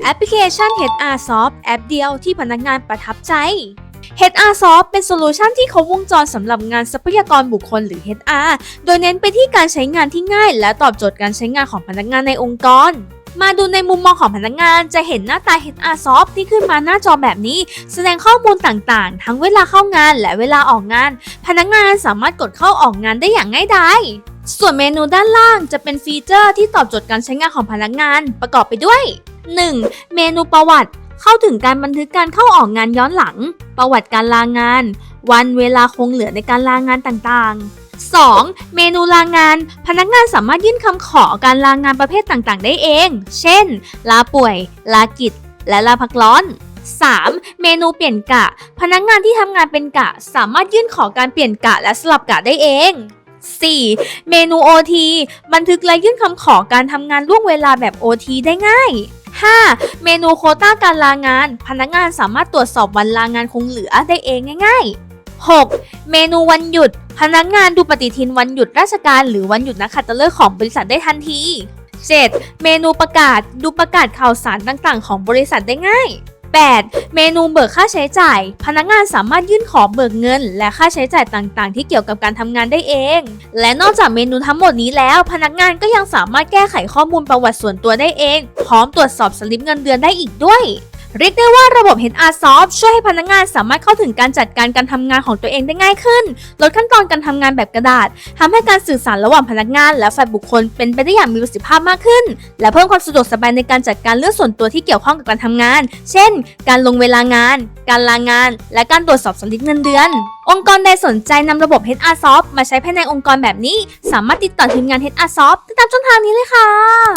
แอปพลิเคชัน HR Soft แอปเดียวที่พนักงานประทับใจ HR Soft เป็นโซลูชันที่ครบวงจรสำหรับงานทรัพยากรบุคคลหรือ HR โดยเน้นไปที่การใช้งานที่ง่าย และตอบโจทย์การใช้งานของพนักงานในองค์กร มาดูในมุมมองของพนักงานจะเห็นหน้าตา HR Soft ที่ขึ้นมาหน้าจอแบบนี้ แสดงข้อมูลต่างๆ ทั้งเวลาเข้างานและเวลาออกงาน พนักงานสามารถกดเข้าออกงานได้อย่างง่ายดายส่วนเมนูด้านล่างจะเป็นฟีเจอร์ที่ตอบโจทย์การใช้งานของพนักงานประกอบไปด้วย 1. เมนูประวัติ เข้าถึงการบันทึกการเข้าออกงานย้อนหลัง ประวัติการลางาน วันเวลาคงเหลือในการลางานต่างๆ 2. เมนูลางาน พนักงานสามารถยื่นคำขอการลางานประเภทต่างๆ ได้เอง เช่น ลาป่วย ลากิจ และลาพักร้อน 3. เมนูเปลี่ยนกะ พนักงานที่ทำงานเป็นกะ สามารถยื่นขอการเปลี่ยนกะและสลับกะได้เอง 4. เมนู OT บันทึกและยื่นคำขอการทำงานล่วงเวลาแบบ OT ได้ง่าย 5. เมนูโคต้าการลางาน พนักงานสามารถตรวจสอบวันลางานคงเหลือได้เองง่าย ๆ 6. เมนูวันหยุด พนักงานดูปฏิทินวันหยุดราชการ หรือวันหยุดนักขัตฤกษ์ของบริษัทได้ทันที 7. เมนูประกาศดูประกาศข่าวสารต่างๆ ของบริษัทได้ง่าย 8. เมนูเบิกค่าใช้จ่าย พนักงานสามารถยื่นขอเบิกเงิน และค่าใช้จ่ายต่างๆ ที่เกี่ยวกับการทำงานได้เอง และนอกจากเมนูทั้งหมดนี้แล้ว พนักงานก็ยังสามารถแก้ไขข้อมูลประวัติส่วนตัวได้เอง พร้อมตรวจสอบสลิปเงินเดือนได้อีกด้วย เรียกได้ว่าระบบ HR Soft ช่วยให้พนักงานสามารถเข้าถึงการจัดการการทำงานของตัวเองได้ง่ายขึ้น ลดขั้นตอนการทำงานแบบกระดาษทำให้การสื่อสารระหว่างพนักงาน และฝ่ายบุคคลเป็นไปได้อย่างมีประสิทธิภาพมากขึ้น และเพิ่มความสะดวกสบายในการจัดการเรื่องส่วนตัวที่เกี่ยวข้องกับการทำงาน เช่น การลงเวลางาน การลางาน และการตรวจสอบสลิปเงินเดือน องค์กรใดสนใจนำระบบ HR Soft มาใช้ภายในองค์กรแบบนี้ สามารถติดต่อทีมงาน HR Soft ได้ตามช่องทางนี้เลยค่ะ